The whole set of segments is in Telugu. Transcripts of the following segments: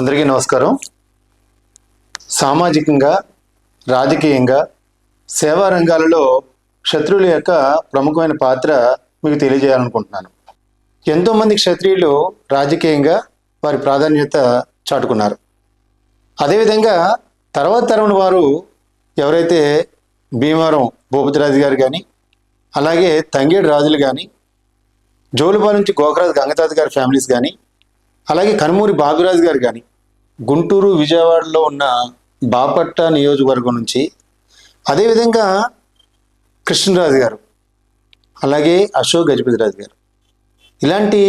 అందరికీ నమస్కారం. సామాజికంగా రాజకీయంగా సేవా రంగాలలో క్షత్రియుల యొక్క ప్రముఖమైన పాత్ర మీకు తెలియజేయాలనుకుంటున్నాను. ఎంతోమంది క్షత్రియులు రాజకీయంగా వారి ప్రాధాన్యత చాటుకున్నారు. అదేవిధంగా తర్వాత తరం వారు ఎవరైతే భీమవరం భూపతిరాజు గారు కానీ అలాగే తంగేడు రాజులు కానీ జోలుబా నుంచి గోకరాజు గంగతాత గారి ఫ్యామిలీస్ కానీ అలాగే కనుమూరి బాబురాజు గారు కానీ గుంటూరు విజయవాడలో ఉన్న బాపట్ట నియోజకవర్గం నుంచి అదేవిధంగా కృష్ణరాజు గారు అలాగే అశోక్ గజపతిరాజు గారు. ఇలాంటి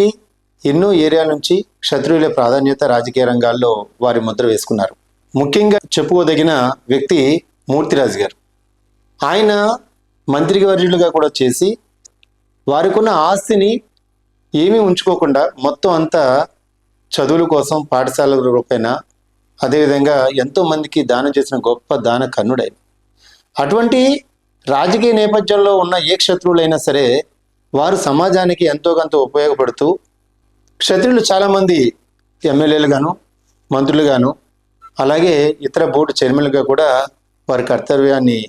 ఎన్నో ఏరియా నుంచి క్షత్రియుల ప్రాధాన్యత రాజకీయ రంగాల్లో వారి ముద్ర వేసుకున్నారు. ముఖ్యంగా చెప్పుకోదగిన వ్యక్తి మూర్తిరాజు గారు. ఆయన మంత్రివర్యులుగా కూడా చేసి వారికి ఉన్న ఆస్తిని ఏమీ ఉంచుకోకుండా మొత్తం అంతా చదువుల కోసం పాఠశాల రూపేణ అదేవిధంగా ఎంతో మందికి దానం చేసిన గొప్ప దాన కన్నుడైన అటువంటి రాజకీయ నేపథ్యంలో ఉన్న ఏ క్షత్రువులైనా సరే వారు సమాజానికి ఎంతో కొంత ఉపయోగపడుతూ క్షత్రియులు చాలామంది ఎమ్మెల్యేలు గాను మంత్రులు గాను అలాగే ఇతర బోర్డు చైర్మన్లుగా కూడా వారి కర్తవ్యాన్ని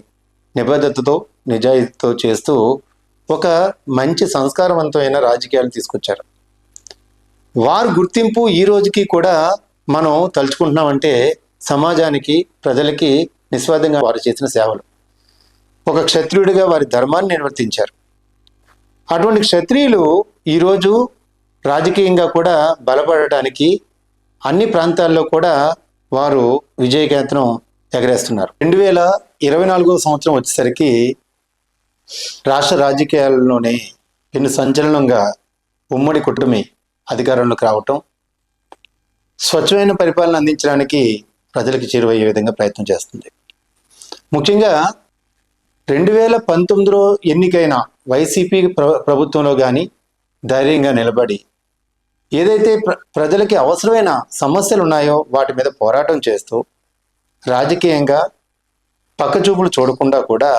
నిబద్ధతతో నిజాయితీతో చేస్తూ ఒక మంచి సంస్కారవంతమైన రాజకీయాలు తీసుకొచ్చారు. వారి గుర్తింపు ఈ రోజుకి కూడా మనం తలుచుకుంటున్నామంటే సమాజానికి ప్రజలకి నిస్వార్థంగా వారు చేసిన సేవలు. ఒక క్షత్రియుడిగా వారి ధర్మాన్ని నిర్వర్తించారు. అటువంటి క్షత్రియులు ఈరోజు రాజకీయంగా కూడా బలపడటానికి అన్ని ప్రాంతాల్లో కూడా వారు విజయకేతనం ఎగరేస్తున్నారు. రెండు వేల ఇరవై నాలుగో సంవత్సరం వచ్చేసరికి రాష్ట్ర రాజకీయాల్లోనే పెను సంచలనంగా ఉమ్మడి కుటుంబి అధికారంలోకి రావటం స్వచ్ఛమైన పరిపాలన అందించడానికి ప్రజలకు చేరువయ్యే విధంగా ప్రయత్నం చేస్తుంది. ముఖ్యంగా రెండు వేల పంతొమ్మిదిలో ఎన్నికైన వైసీపీ ప్ర ప్రభుత్వంలో కానీ ధైర్యంగా నిలబడి ఏదైతే ప్ర ప్రజలకి అవసరమైన సమస్యలు ఉన్నాయో వాటి మీద పోరాటం చేస్తూ రాజకీయంగా పక్కచూపులు చూడకుండా కూడా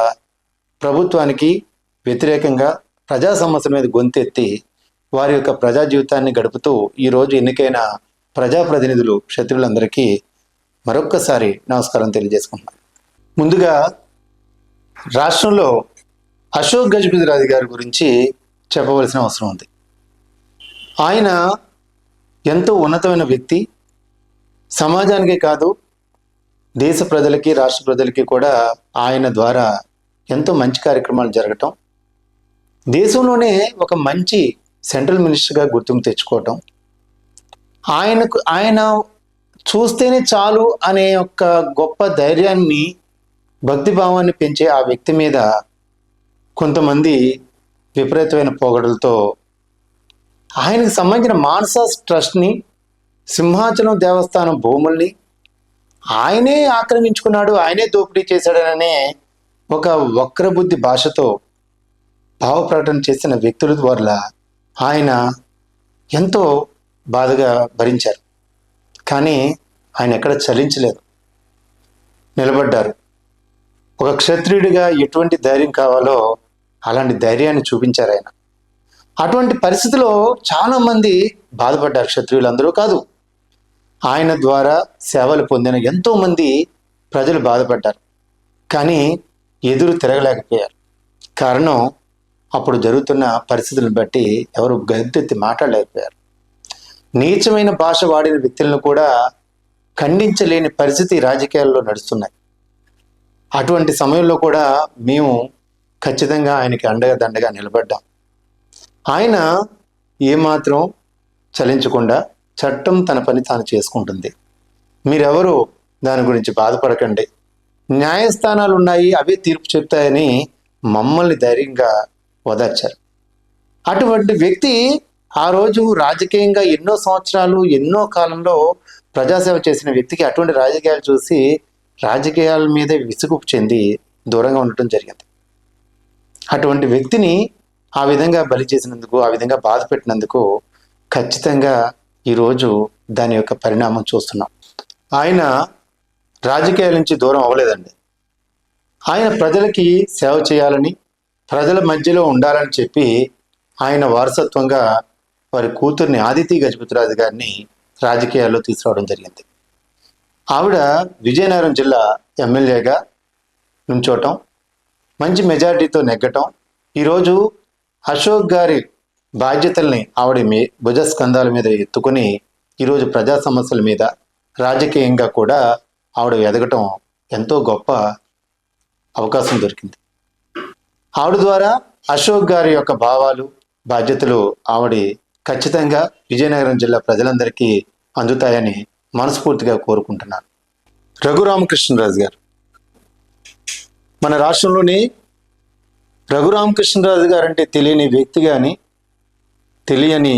ప్రభుత్వానికి వ్యతిరేకంగా ప్రజా సమస్యల మీద గొంతెత్తి వారి యొక్క ప్రజా జీవితాన్ని గడుపుతూ ఈరోజు ఎన్నికైన ప్రజాప్రతినిధులు క్షత్రులందరికీ మరొక్కసారి నమస్కారం తెలియజేసుకుంటున్నాను. ముందుగా రాష్ట్రంలో అశోక్ గజపతిరాజు గారి గురించి చెప్పవలసిన అవసరం ఉంది. ఆయన ఎంతో ఉన్నతమైన వ్యక్తి సమాజానికే కాదు దేశ ప్రజలకి రాష్ట్ర ప్రజలకి కూడా ఆయన ద్వారా ఎంతో మంచి కార్యక్రమాలు జరగటం దేశంలోనే ఒక మంచి సెంట్రల్ మినిస్టర్గా గుర్తింపు తెచ్చుకోవటం. ఆయనకు ఆయన చూస్తేనే చాలు అనే ఒక గొప్ప ధైర్యాన్ని భక్తిభావాన్ని పెంచే ఆ వ్యక్తి మీద కొంతమంది విపరీతమైన పోగడలతో ఆయనకు సంబంధించిన మాన్సాస్ ట్రస్ట్ని సింహాచలం దేవస్థానం భూముల్ని ఆయనే ఆక్రమించుకున్నాడు ఆయనే దోపిడీ చేశాడననే ఒక వక్రబుద్ధి భాషతో భావ ప్రకటన చేసిన వ్యక్తుల ద్వారా ఆయన ఎంతో బాధగా భరించారు. కానీ ఆయన ఎక్కడ చలించలేదు. నిలబడ్డారు. ఒక క్షత్రియుడిగా ఎటువంటి ధైర్యం కావాలో అలాంటి ధైర్యాన్ని చూపించారు ఆయన. అటువంటి పరిస్థితిలో చాలామంది బాధపడ్డారు క్షత్రియులందరూ కాదు. ఆయన ద్వారా సేవలు పొందిన ఎంతోమంది ప్రజలు బాధపడ్డారు. కానీ ఎదురు తిరగలేకపోయారు. కారణం అప్పుడు జరుగుతున్న పరిస్థితులను బట్టి ఎవరు గద్దెత్తి మాట్లాడలేకపోయారు. నీచమైన భాష వాడిన వ్యక్తులను కూడా ఖండించలేని పరిస్థితి రాజకీయాల్లో నడుస్తున్నాయి. అటువంటి సమయంలో కూడా మేము ఖచ్చితంగా ఆయనకి అండగా దండగా నిలబడ్డాం. ఆయన ఏమాత్రం చలించకుండా చట్టం తన పని తాను చేసుకుంటుంది. మీరెవరు దాని గురించి బాధపడకండి. న్యాయస్థానాలు ఉన్నాయి అవే తీర్పు చెప్తాయని మమ్మల్ని ధైర్యంగా ఓదార్చారు అటువంటి వ్యక్తి ఆ రోజు రాజకీయంగా ఎన్నో సంవత్సరాలు ఎన్నో కాలంలో ప్రజాసేవ చేసిన వ్యక్తికి అటువంటి రాజకీయాలు చూసి రాజకీయాల మీదే విసుగు చెంది దూరంగా ఉండటం జరిగింది. అటువంటి వ్యక్తిని ఆ విధంగా బలి చేసినందుకు ఆ విధంగా బాధ పెట్టినందుకు ఖచ్చితంగా ఈరోజు దాని యొక్క పరిణామం చూస్తున్నాం. ఆయన రాజకీయాల నుంచి దూరం అవ్వలేదండి. ఆయన ప్రజలకి సేవ చేయాలని ప్రజల మధ్యలో ఉండాలని చెప్పి ఆయన వారసత్వంగా వారి కూతుర్ని ఆదితి గజపతిరాజు గారిని రాజకీయాల్లో తీసుకురావడం జరిగింది. ఆవిడ విజయనగరం జిల్లా ఎమ్మెల్యేగా నుంచోటం మంచి మెజారిటీతో నెగ్గటం ఈరోజు అశోక్ గారి బాధ్యతల్ని ఆవిడ మీ భుజస్కంధాల మీద ఎత్తుకొని ఈరోజు ప్రజా సమస్యల మీద రాజకీయంగా కూడా ఆవిడ ఎదగటం ఎంతో గొప్ప అవకాశం దొరికింది. ఆవిడ ద్వారా అశోక్ గారి యొక్క భావాలు బాధ్యతలు ఆవిడ ఖచ్చితంగా విజయనగరం జిల్లా ప్రజలందరికీ అందుతాయని మనస్ఫూర్తిగా కోరుకుంటున్నాను. రఘురామకృష్ణరాజు గారు మన రాష్ట్రంలోని రఘురామకృష్ణరాజు గారు అంటే తెలియని వ్యక్తి కానీ తెలియని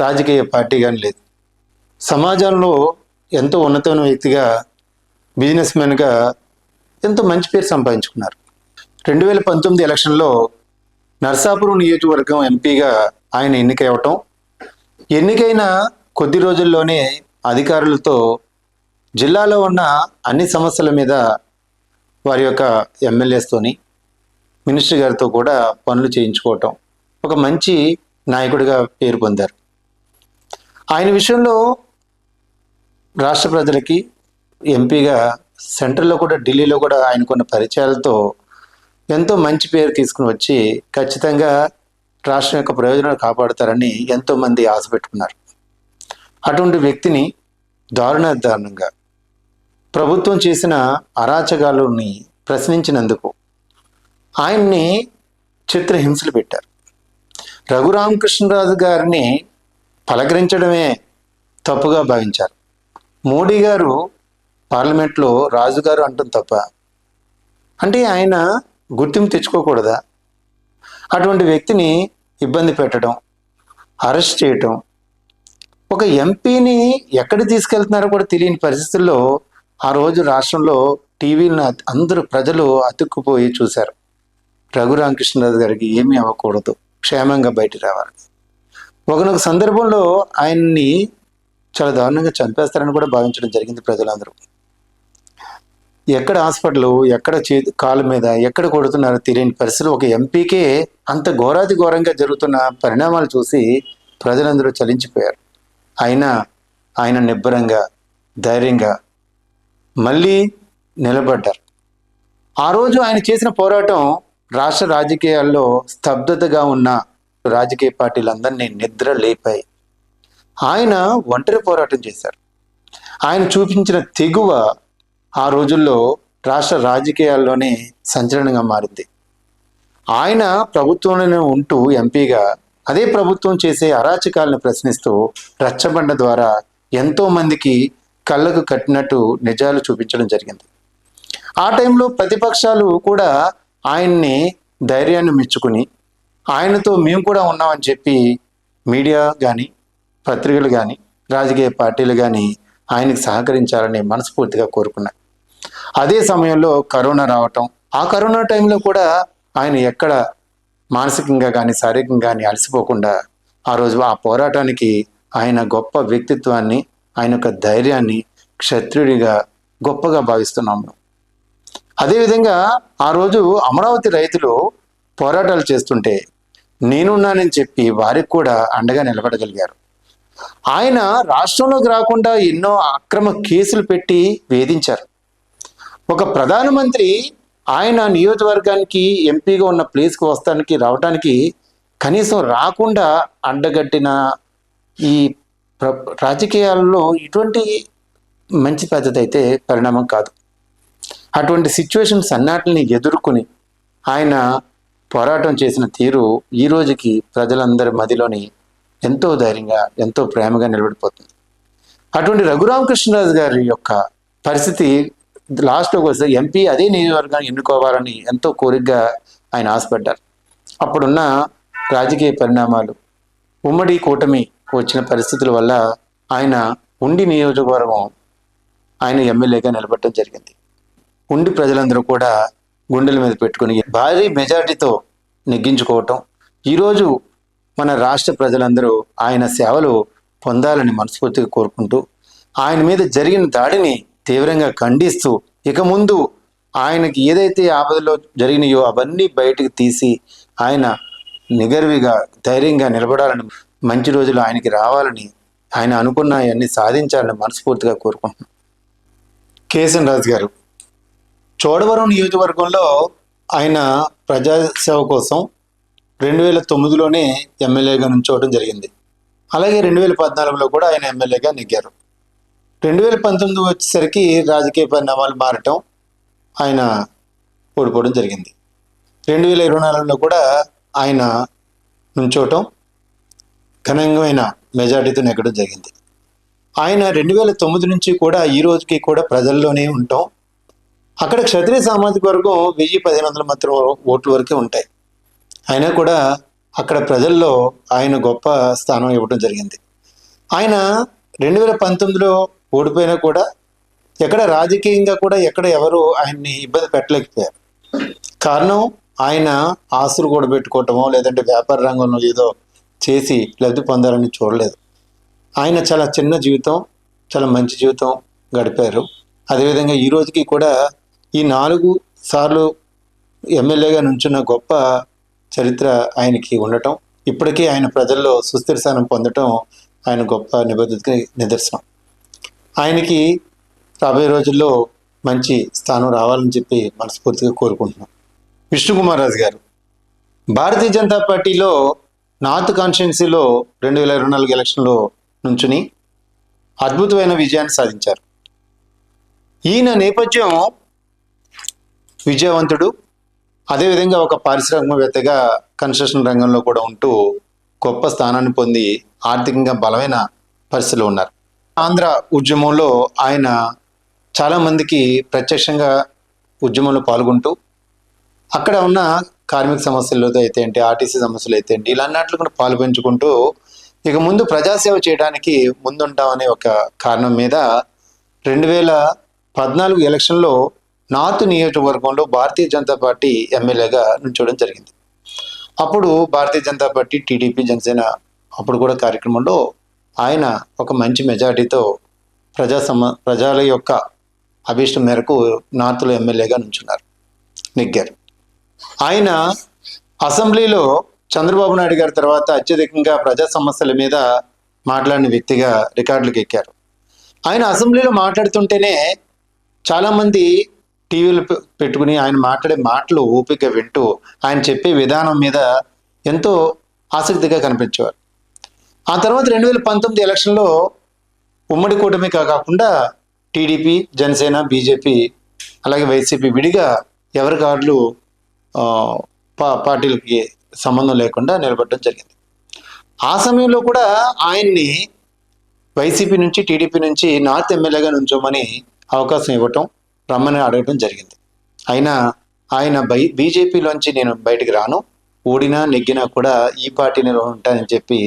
రాజకీయ పార్టీ కానీ లేదు. సమాజంలో ఎంతో ఉన్నతమైన వ్యక్తిగా బిజినెస్ మ్యాన్గా ఎంతో మంచి పేరు సంపాదించుకున్నారు. రెండు వేల పంతొమ్మిది ఎలక్షన్లో నర్సాపురం నియోజకవర్గం ఎంపీగా ఆయన ఎన్నికవటం ఎన్నికైన కొద్ది రోజుల్లోనే అధికారులతో జిల్లాలో ఉన్న అన్ని సమస్యల మీద వారి యొక్క ఎమ్మెల్యేస్తోని మినిస్టర్ గారితో కూడా పనులు చేయించుకోవటం. ఒక మంచి నాయకుడిగా పేరు పొందారు. ఆయన విషయంలో రాష్ట్ర ప్రజలకి ఎంపీగా సెంట్రల్లో కూడా ఢిల్లీలో కూడా ఆయనకున్న పరిచయాలతో ఎంతో మంచి పేరు తీసుకుని వచ్చి ఖచ్చితంగా రాష్ట్రం యొక్క ప్రయోజనాలు కాపాడుతారని ఎంతోమంది ఆశ పెట్టుకున్నారు. అటువంటి వ్యక్తిని దారుణ దారుణంగా ప్రభుత్వం చేసిన అరాచకాలని ప్రశ్నించినందుకు ఆయన్ని చిత్రహింసలు పెట్టారు. రఘురామకృష్ణరాజు గారిని పలకరించడమే తప్పుగా భావించారు. మోడీ గారు పార్లమెంట్లో రాజుగారు అంటుంది తప్ప అంటే ఆయన గుర్తింపు తెచ్చుకోకూడదా? అటువంటి వ్యక్తిని ఇబ్బంది పెట్టడం అరెస్ట్ చేయటం ఒక ఎంపీని ఎక్కడ తీసుకెళ్తున్నారో కూడా తెలియని పరిస్థితుల్లో ఆ రోజు రాష్ట్రంలో టీవీలను అందరూ ప్రజలు అతుక్కుపోయి చూశారు. రఘురామకృష్ణరాజు గారికి ఏమీ అవ్వకూడదు. క్షేమంగా బయటికి రావాలి. ఒకనొక సందర్భంలో ఆయన్ని చాలా దారుణంగా చంపేస్తారని కూడా భావించడం జరిగింది ప్రజలందరూ. ఎక్కడ హాస్పిటల్ ఎక్కడ చే కాలు మీద ఎక్కడ కొడుతున్నారో తెలియని పరిస్థితులు ఒక ఎంపీకే అంత ఘోరాతి ఘోరంగా జరుగుతున్న పరిణామాలు చూసి ప్రజలందరూ చలించిపోయారు. అయినా ఆయన నిబ్బరంగా ధైర్యంగా మళ్ళీ నిలబడ్డారు. ఆ రోజు ఆయన చేసిన పోరాటం రాష్ట్ర రాజకీయాల్లో స్తబ్దతగా ఉన్న రాజకీయ పార్టీలందరినీ నిద్ర లేపాయి. ఆయన ఒంటరి పోరాటం చేశారు. ఆయన చూపించిన తెగువ ఆ రోజుల్లో రాష్ట్ర రాజకీయాల్లోనే సంచలనంగా మారింది. ఆయన ప్రభుత్వంలోనే ఉంటూ ఎంపీగా అదే ప్రభుత్వం చేసే అరాచకాలను ప్రశ్నిస్తూ రచ్చబండ ద్వారా ఎంతో మందికి కళ్ళకు కట్టినట్టు నిజాలు చూపించడం జరిగింది. ఆ టైంలో ప్రతిపక్షాలు కూడా ఆయన్ని ధైర్యాన్ని మెచ్చుకుని ఆయనతో మేము కూడా ఉన్నామని చెప్పి మీడియా కానీ పత్రికలు కానీ రాజకీయ పార్టీలు కానీ ఆయనకి సహకరించాలని మనస్ఫూర్తిగా కోరుకున్నాయి. అదే సమయంలో కరోనా రావటం. ఆ కరోనా టైంలో కూడా ఆయన ఎక్కడ మానసికంగా కానీ శారీరకంగా కానీ అలసిపోకుండా ఆ రోజు ఆ పోరాటానికి ఆయన గొప్ప వ్యక్తిత్వాన్ని ఆయన యొక్క ధైర్యాన్ని క్షత్రియుడిగా గొప్పగా భావిస్తున్నాము అదేవిధంగా ఆ రోజు అమరావతి రైతులు పోరాటాలు చేస్తుంటే నేనున్నానని చెప్పి వారికి కూడా అండగా నిలబడగలిగారు. ఆయన రాష్ట్రంలోకి రాకుండా ఎన్నో అక్రమ కేసులు పెట్టి వేధించారు. ఒక ప్రధానమంత్రి ఆయన నియోజకవర్గానికి ఎంపీగా ఉన్న ప్లేస్కి వస్తానికి రావడానికి కనీసం రాకుండా అడ్డగట్టిన ఈ ప్ర- రాజకీయాల్లో ఇటువంటి మంచి పద్ధతి అయితే పరిణామం కాదు. అటువంటి సిచ్యువేషన్స్ అన్నిటిని ఎదుర్కొని ఆయన పోరాటం చేసిన తీరు ఈ రోజుకి ప్రజలందరి మదిలోని ఎంతో ధైర్యంగా ఎంతో ప్రేమగా నిలబడిపోతుంది. అటువంటి రఘురామకృష్ణరాజు గారి యొక్క పరిస్థితి లాస్ట్లోకి వస్తే ఎంపీ అదే నియోజకవర్గాన్ని ఎన్నుకోవాలని ఎంతో కోరికగా ఆయన ఆశపడ్డారు. అప్పుడున్న రాజకీయ పరిణామాలు ఉమ్మడి కూటమి వచ్చిన పరిస్థితుల వల్ల ఆయన ఉండి నియోజకవర్గం ఆయన ఎమ్మెల్యేగా నిలబడటం జరిగింది. ఉండి ప్రజలందరూ కూడా గుండెల మీద పెట్టుకుని భారీ మెజారిటీతో నెగ్గించుకోవటం ఈరోజు మన రాష్ట్ర ప్రజలందరూ ఆయన సేవలు పొందాలని మనస్ఫూర్తిగా కోరుకుంటూ ఆయన మీద జరిగిన దాడిని తీవ్రంగా ఖండిస్తూ ఇక ముందు ఆయనకి ఏదైతే ఆపదలో జరిగినాయో అవన్నీ బయటకు తీసి ఆయన నిగర్విగా ధైర్యంగా నిలబడాలని మంచి రోజులు ఆయనకి రావాలని ఆయన అనుకున్న అవన్నీ సాధించాలని మనస్ఫూర్తిగా కోరుకుంటున్నాను కేసన్ రాజు గారు చోడవరం నియోజకవర్గంలో ఆయన ప్రజాసేవ కోసం రెండు వేల తొమ్మిదిలోనే ఎమ్మెల్యేగా నుంచోవడం జరిగింది. అలాగే రెండు వేల పద్నాలుగులో కూడా ఆయన ఎమ్మెల్యేగా నెగ్గారు. రెండు వేల పంతొమ్మిది వచ్చేసరికి రాజకీయ పరిణామాలు మారటం ఆయన ఓడిపోవడం జరిగింది. రెండు వేల ఇరవై నాలుగులో కూడా ఆయన నుంచోవటం ఘనంగా మెజార్టీతో నెగ్గడం జరిగింది. ఆయన రెండు వేల తొమ్మిది నుంచి కూడా ఈ రోజుకి కూడా ప్రజల్లోనే ఉంటాం. అక్కడ క్షత్రియ సామాజిక వర్గం వెయ్యి పదిహేను వందల మాత్రం ఓట్ల వరకే ఉంటాయి. అయినా కూడా అక్కడ ప్రజల్లో ఆయన గొప్ప స్థానం ఇవ్వడం జరిగింది. ఆయన రెండు వేల పంతొమ్మిదిలో ఓడిపోయినా కూడా ఎక్కడ రాజకీయంగా కూడా ఎక్కడ ఎవరు ఆయన్ని ఇబ్బంది పెట్టలేకపోయారు. కారణం ఆయన ఆస్తులు కూడా పెట్టుకోవటమో లేదంటే వ్యాపార రంగంలో ఏదో చేసి లబ్ధి పొందాలని చూడలేదు. ఆయన చాలా చిన్న జీవితం చాలా మంచి జీవితం గడిపారు. అదేవిధంగా ఈ రోజుకి కూడా ఈ నాలుగు సార్లు ఎమ్మెల్యేగా నుంచున్న గొప్ప చరిత్ర ఆయనకి ఉండటం ఇప్పటికీ ఆయన ప్రజల్లో సుస్థిర స్థానం పొందటం ఆయన గొప్ప నిబద్ధతకి నిదర్శనం. ఆయనకి రాబోయే రోజుల్లో మంచి స్థానం రావాలని చెప్పి మనస్ఫూర్తిగా కోరుకుంటున్నాం. విష్ణుకుమార్ రాజు గారు భారతీయ జనతా పార్టీలో నార్త్ కాన్స్టిట్యున్సీలో రెండు వేల ఇరవై నాలుగు ఎలక్షన్లో నుంచుని అద్భుతమైన విజయాన్ని సాధించారు. ఈయన నేపథ్యం విజయవంతుడు అదేవిధంగా ఒక పారిశ్రామికవేత్తగా కన్స్ట్రక్షన్ రంగంలో కూడా ఉంటూ గొప్ప స్థానాన్ని పొంది ఆర్థికంగా బలమైన పరిస్థితిలో ఉన్నారు. ఆంధ్ర ఉద్యమంలో ఆయన చాలామందికి ప్రత్యక్షంగా ఉద్యమంలో పాల్గొంటూ అక్కడ ఉన్న కార్మిక సమస్యలు అయితే ఏంటి ఆర్టీసీ సమస్యలు అయితే ఏంటి ఇలా అన్నట్లు కూడా పాల్పంచుకుంటూ ఇక ముందు ప్రజాసేవ చేయడానికి ముందుంటామనే ఒక కారణం మీద రెండు వేల పద్నాలుగు ఎలక్షన్లో నార్త్ నియోజకవర్గంలో భారతీయ జనతా పార్టీ ఎమ్మెల్యేగా నుంచోవడం జరిగింది. అప్పుడు భారతీయ జనతా పార్టీ టీడీపీ జనసేన అప్పుడు కూడా కార్యక్రమంలో ఆయన ఒక మంచి మెజార్టీతో ప్రజా సమ ప్రజల యొక్క అభీష్టం మేరకు నార్త్లో ఎమ్మెల్యేగా నుంచున్నారు. నిగ్గర్ ఆయన అసెంబ్లీలో చంద్రబాబు నాయుడు గారి తర్వాత అత్యధికంగా ప్రజా సమస్యల మీద మాట్లాడిన వ్యక్తిగా రికార్డులకు ఎక్కారు. ఆయన అసెంబ్లీలో మాట్లాడుతుంటేనే చాలామంది టీవీలు పె- పెట్టుకుని ఆయన మాట్లాడే మాటలు ఓపిక వింటూ ఆయన చెప్పే విధానం మీద ఎంతో ఆసక్తిగా కనిపించేవారు. ఆ తర్వాత రెండు వేల పంతొమ్మిది ఎలక్షన్లో ఉమ్మడి కూటమి కాకుండా టీడీపీ జనసేన బీజేపీ అలాగే వైసీపీ విడిగా ఎవరి కార్డులు పా పార్టీలకి సంబంధం లేకుండా నిలబడడం జరిగింది. ఆ సమయంలో కూడా ఆయన్ని వైసీపీ నుంచి టీడీపీ నుంచి నార్త్ ఎమ్మెల్యేగా నుంచోమని అవకాశం ఇవ్వటం రమ్మని అడగటం జరిగింది. అయినా ఆయన బై బీజేపీలోంచి నేను బయటికి రాను ఓడినా నెగ్గినా కూడా ఈ పార్టీలో ఉంటానని చెప్పి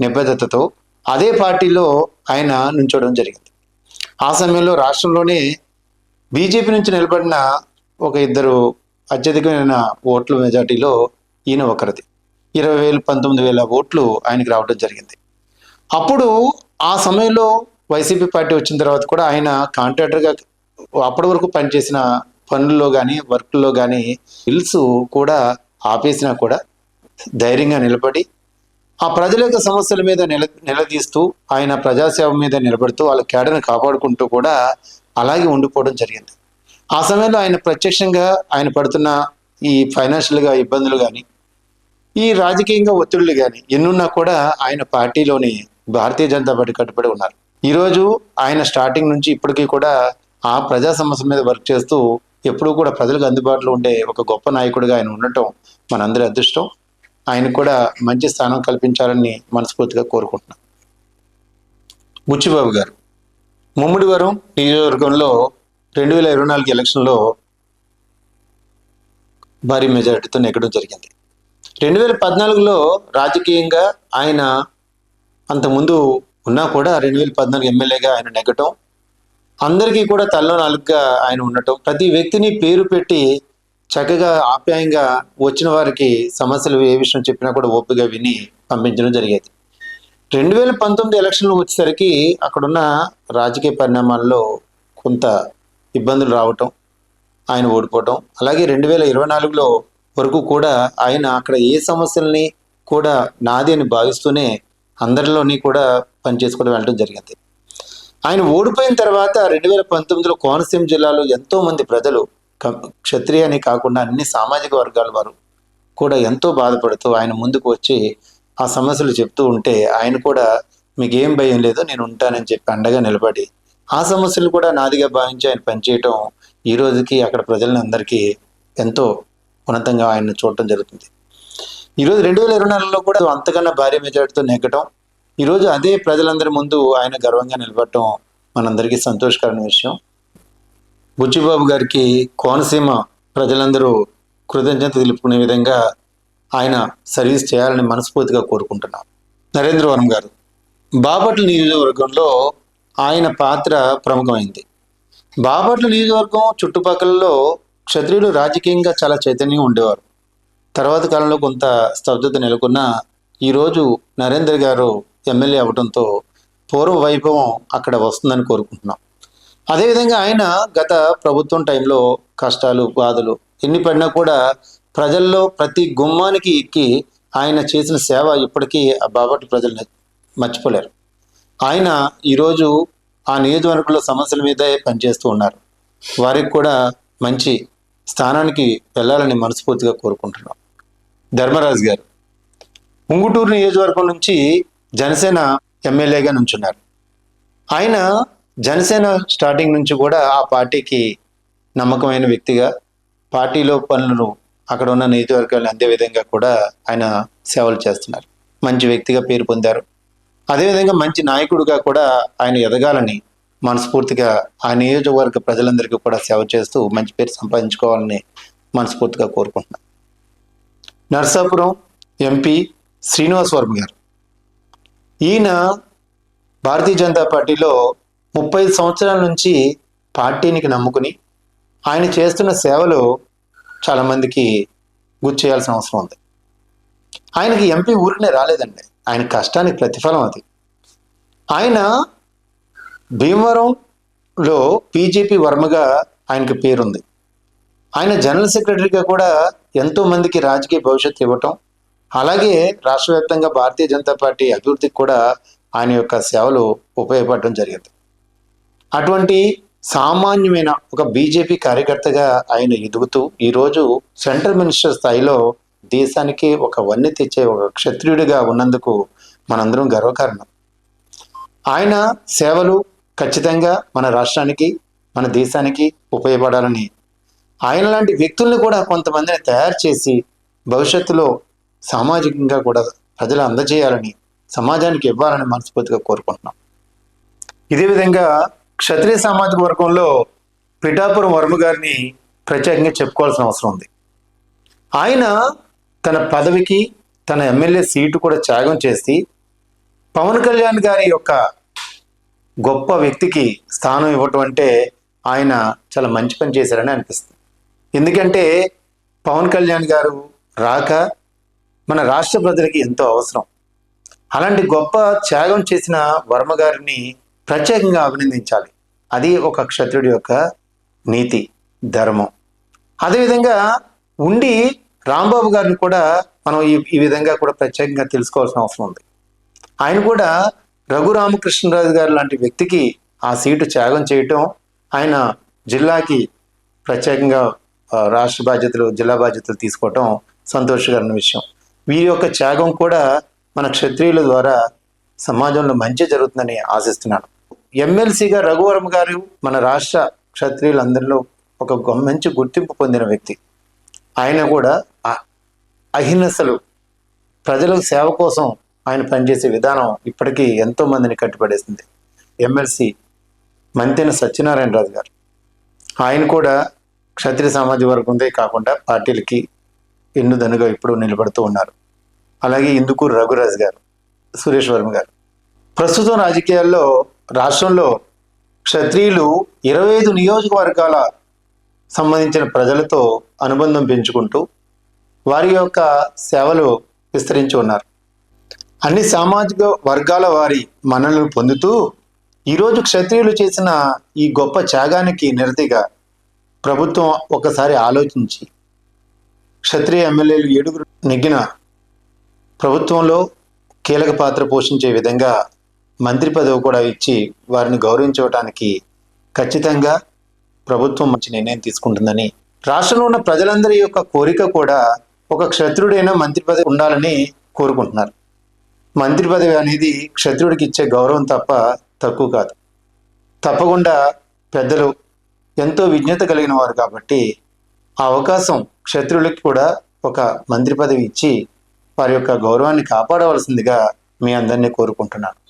నిబద్ధతతో అదే పార్టీలో ఆయన నుంచోవడం జరిగింది. ఆ సమయంలో రాష్ట్రంలోనే బీజేపీ నుంచి నిలబడిన ఒక ఇద్దరు అత్యధికమైన ఓట్ల మెజార్టీలో ఈయన ఒకరిది. ఇరవై వేలు పంతొమ్మిది వేల ఓట్లు ఆయనకి రావడం జరిగింది. అప్పుడు ఆ సమయంలో వైసీపీ పార్టీ వచ్చిన తర్వాత కూడా ఆయన కాంట్రాక్టర్గా అప్పటి వరకు పనిచేసిన పనుల్లో కానీ వర్క్లో కానీ బిల్స్ కూడా ఆపేసినా కూడా ధైర్యంగా నిలబడి ఆ ప్రజల యొక్క సమస్యల మీద నిల నిలదీస్తూ ఆయన ప్రజాసేవ మీద నిలబడుతూ వాళ్ళ కేడను కాపాడుకుంటూ కూడా అలాగే ఉండిపోవడం జరిగింది. ఆ సమయంలో ఆయన ప్రత్యక్షంగా ఆయన పడుతున్న ఈ ఫైనాన్షియల్గా ఇబ్బందులు కానీ ఈ రాజకీయంగా ఒత్తిళ్ళు కానీ ఎన్నున్నా కూడా ఆయన పార్టీలోని భారతీయ జనతా పార్టీ కట్టుబడి ఉన్నారు. ఈరోజు ఆయన స్టార్టింగ్ నుంచి ఇప్పటికీ కూడా ఆ ప్రజా సమస్యల మీద వర్క్ చేస్తూ ఎప్పుడూ కూడా ప్రజలకు అందుబాటులో ఉండే ఒక గొప్ప నాయకుడిగా ఆయన ఉండటం మనందరి అదృష్టం. ఆయన కూడా మంచి స్థానం కల్పించాలని మనస్ఫూర్తిగా కోరుకుంటున్నాం. బుచ్చిబాబు గారు ముమ్మిడివరం నియోజకవర్గంలో రెండు వేల ఇరవై నాలుగు ఎలక్షన్లో భారీ మెజారిటీతో నెగ్గడం జరిగింది. రెండు వేల పద్నాలుగులో రాజకీయంగా ఆయన అంతకుముందు ఉన్నా కూడా రెండు వేల పద్నాలుగు ఎమ్మెల్యేగా ఆయన నెగ్గటం అందరికీ కూడా తల్లో నాలుగుగా ఆయన ఉండటం ప్రతి వ్యక్తిని పేరు పెట్టి చక్కగా ఆప్యాయంగా వచ్చిన వారికి సమస్యలు ఏ విషయం చెప్పినా కూడా ఓపిక విని పంపించడం జరిగేది. రెండు వేల పంతొమ్మిది ఎలక్షన్లు వచ్చేసరికి అక్కడున్న రాజకీయ పరిణామాల్లో కొంత ఇబ్బందులు రావటం ఆయన ఓడిపోవటం అలాగే రెండు వేల ఇరవై నాలుగులో వరకు కూడా ఆయన అక్కడ ఏ సమస్యల్ని కూడా నాది అని భావిస్తూనే అందరిలోని కూడా పనిచేసుకుంటూ వెళ్ళడం జరిగింది. ఆయన ఓడిపోయిన తర్వాత రెండు వేల పంతొమ్మిదిలో కోనసీమ జిల్లాలో ఎంతోమంది ప్రజలు క్షత్రియ అని కాకుండా అన్ని సామాజిక వర్గాల వారు కూడా ఎంతో బాధపడుతూ ఆయన ముందుకు వచ్చి ఆ సమస్యలు చెప్తూ ఉంటే ఆయన కూడా మీకేం భయం లేదు నేను ఉంటానని చెప్పి అండగా నిలబడి ఆ సమస్యలు కూడా నాదిగా భావించి ఆయన పనిచేయటం ఈ రోజుకి అక్కడ ప్రజలందరికీ ఎంతో ఉన్నతంగా ఆయన చూడటం జరుగుతుంది. ఈరోజు రెండు వేల ఇరవై నాలుగులో కూడా అంతకన్నా భారీ మెజార్టీతో నెగ్గటం ఈరోజు అదే ప్రజలందరి ముందు ఆయన గర్వంగా నిలబడటం మనందరికీ సంతోషకరమైన విషయం. బుచ్చిబాబు గారికి కోనసీమ ప్రజలందరూ కృతజ్ఞత తెలుపుకునే విధంగా ఆయన సర్వీస్ చేయాలని మనస్ఫూర్తిగా కోరుకుంటున్నాం. నరేంద్రవరం గారు బాపట్ల నియోజకవర్గంలో ఆయన పాత్ర ప్రముఖమైంది. బాపట్ల నియోజకవర్గం చుట్టుపక్కలలో క్షత్రియులు రాజకీయంగా చాలా చైతన్యం ఉండేవారు. తర్వాత కాలంలో కొంత స్తబ్దత నెలకొన్న ఈరోజు నరేందర్ గారు ఎమ్మెల్యే అవడంతో పూర్వ వైభవం అక్కడ వస్తుందని కోరుకుంటున్నాం. అదేవిధంగా ఆయన గత ప్రభుత్వం టైంలో కష్టాలు బాధలు ఎన్ని పడినా కూడా ప్రజల్లో ప్రతి గుమ్మానికి ఎక్కి ఆయన చేసిన సేవ ఇప్పటికీ ఆ బాపట్ల ప్రజలు మర్చిపోలేరు. ఆయన ఈరోజు ఆ నియోజకవర్గంలో సమస్యల మీదే పనిచేస్తూ ఉన్నారు. వారికి కూడా మంచి స్థానానికి వెళ్ళాలని మనస్ఫూర్తిగా కోరుకుంటున్నాం. ధర్మరాజు గారు ఉంగుటూరు నియోజకవర్గం నుంచి జనసేన ఎమ్మెల్యేగా నుంచున్నారు. ఆయన జనసేన స్టార్టింగ్ నుంచి కూడా ఆ పార్టీకి నమ్మకమైన వ్యక్తిగా పార్టీలో పనులను అక్కడ ఉన్న నియోజకవర్గాలు అందే విధంగా కూడా ఆయన సేవలు చేస్తున్నారు. మంచి వ్యక్తిగా పేరు పొందారు. అదేవిధంగా మంచి నాయకుడిగా కూడా ఆయన ఎదగాలని మనస్ఫూర్తిగా ఆ నియోజకవర్గ ప్రజలందరికీ కూడా సేవ చేస్తూ మంచి పేరు సంపాదించుకోవాలని మనస్ఫూర్తిగా కోరుకుంటున్నాను. నర్సాపురం ఎంపీ శ్రీనివాస్ వర్మ గారు. ఈయన భారతీయ జనతా పార్టీలో ముప్పై సంవత్సరాల నుంచి పార్టీనికి నమ్ముకుని ఆయన చేస్తున్న సేవలు చాలామందికి గుర్తు చేయాల్సిన అవసరం ఉంది. ఆయనకి ఎంపీ ఊరినే రాలేదండి. ఆయన కష్టానికి ప్రతిఫలం అది. ఆయన భీమవరంలో పీజేపీ వర్మగా ఆయనకి పేరుంది. ఆయన జనరల్ సెక్రటరీగా కూడా ఎంతో మందికి రాజకీయ భవిష్యత్తు ఇవ్వటం అలాగే రాష్ట్ర వ్యాప్తంగా భారతీయ జనతా పార్టీ అభివృద్ధికి కూడా ఆయన యొక్క సేవలు ఉపయోగపడటం జరిగింది. అటువంటి సామాన్యమైన ఒక బీజేపీ కార్యకర్తగా ఆయన ఎదుగుతూ ఈరోజు సెంట్రల్ మినిస్టర్ స్థాయిలో దేశానికి ఒక వన్నె తెచ్చే ఒక క్షత్రియుడిగా ఉన్నందుకు మనందరం గర్వకారణం. ఆయన సేవలు ఖచ్చితంగా మన రాష్ట్రానికి మన దేశానికి ఉపయోగపడాలని. ఆయన లాంటి వ్యక్తుల్ని కూడా కొంతమందిని తయారు చేసి భవిష్యత్తులో సామాజికంగా కూడా ప్రజలు అందజేయాలని సమాజానికి ఇవ్వాలని మనస్ఫూర్తిగా కోరుకుంటున్నాం. ఇదే విధంగా క్షత్రియ సామాజిక వర్గంలో పిఠాపురం వర్మ గారిని ప్రత్యేకంగా చెప్పుకోవాల్సిన అవసరం ఉంది. ఆయన తన పదవికి తన ఎమ్మెల్యే సీటు కూడా త్యాగం చేసి పవన్ కళ్యాణ్ గారి యొక్క గొప్ప వ్యక్తికి స్థానం ఇవ్వటం అంటే ఆయన చాలా మంచి పని చేశారని అనిపిస్తుంది. ఎందుకంటే పవన్ కళ్యాణ్ గారు రాక మన రాష్ట్ర ప్రజలకి ఎంతో అవసరం. అలాంటి గొప్ప త్యాగం చేసిన వర్మ గారిని ప్రత్యేకంగా అభినందించాలి. అది ఒక క్షత్రుడి యొక్క నీతి ధర్మం. అదేవిధంగా ఉండి రాంబాబు గారిని కూడా మనం ఈ ఈ విధంగా కూడా ప్రత్యేకంగా తెలుసుకోవాల్సిన అవసరం ఉంది. ఆయన కూడా రఘురామకృష్ణరాజు గారు లాంటి వ్యక్తికి ఆ సీటు త్యాగం చేయటం ఆయన జిల్లాకి ప్రత్యేకంగా రాష్ట్ర బాధ్యతలు జిల్లా బాధ్యతలు తీసుకోవటం సంతోషకరమైన విషయం. వీరి యొక్క త్యాగం కూడా మన క్షత్రియుల ద్వారా సమాజంలో మంచి జరుగుతుందని ఆశిస్తున్నాను. ఎమ్మెల్సీగా రఘువరం గారు మన రాష్ట్ర క్షత్రియులందరిలో ఒక గొ- మంచి గుర్తింపు పొందిన వ్యక్తి. ఆయన కూడా అహిన్నసలు అహింసలు సేవ కోసం ఆయన పనిచేసే విధానం ఇప్పటికీ ఎంతో మందిని కట్టుబడేసింది ఎమ్మెల్సీ మంతెన సత్యనారాయణ రాజు గారు. ఆయన కూడా క్షత్రియ సామాజిక వర్గందే కాకుండా పార్టీలకి ఎన్నుదనుగా ఇప్పుడు నిలబడుతూ ఉన్నారు. అలాగే ఇందుకు రఘురాజు గారు సురేష్ వర్మ గారు. ప్రస్తుతం రాజకీయాల్లో రాష్ట్రంలో క్షత్రియులు ఇరవై ఐదు నియోజకవర్గాల సంబంధించిన ప్రజలతో అనుబంధం పెంచుకుంటూ వారి యొక్క సేవలు విస్తరించి ఉన్నారు. అన్ని సామాజిక వర్గాల వారి మన్నలను పొందుతూ ఈరోజు క్షత్రియులు చేసిన ఈ గొప్ప త్యాగానికి నిరతిగా ప్రభుత్వం ఒకసారి ఆలోచించి క్షత్రియ ఎమ్మెల్యేలు ఏడుగురు నెగ్గిన ప్రభుత్వంలో కీలక పాత్ర పోషించే విధంగా మంత్రి పదవి కూడా ఇచ్చి వారిని గౌరవించడానికి ఖచ్చితంగా ప్రభుత్వం మంచి నిర్ణయం తీసుకుంటుందని. రాష్ట్రంలో ఉన్న ప్రజలందరి యొక్క కోరిక కూడా ఒక క్షత్రుడైన మంత్రి పదవి ఉండాలని కోరుకుంటున్నారు. మంత్రి పదవి అనేది క్షత్రుడికి ఇచ్చే గౌరవం తప్ప తక్కువ కాదు. తప్పకుండా పెద్దలు ఎంతో విజ్ఞత కలిగిన వారు కాబట్టి ఆ అవకాశం క్షత్రులకి కూడా ఒక మంత్రి పదవి ఇచ్చి వారి యొక్క గౌరవాన్ని కాపాడవలసిందిగా మీ అందరినీ కోరుకుంటున్నాను.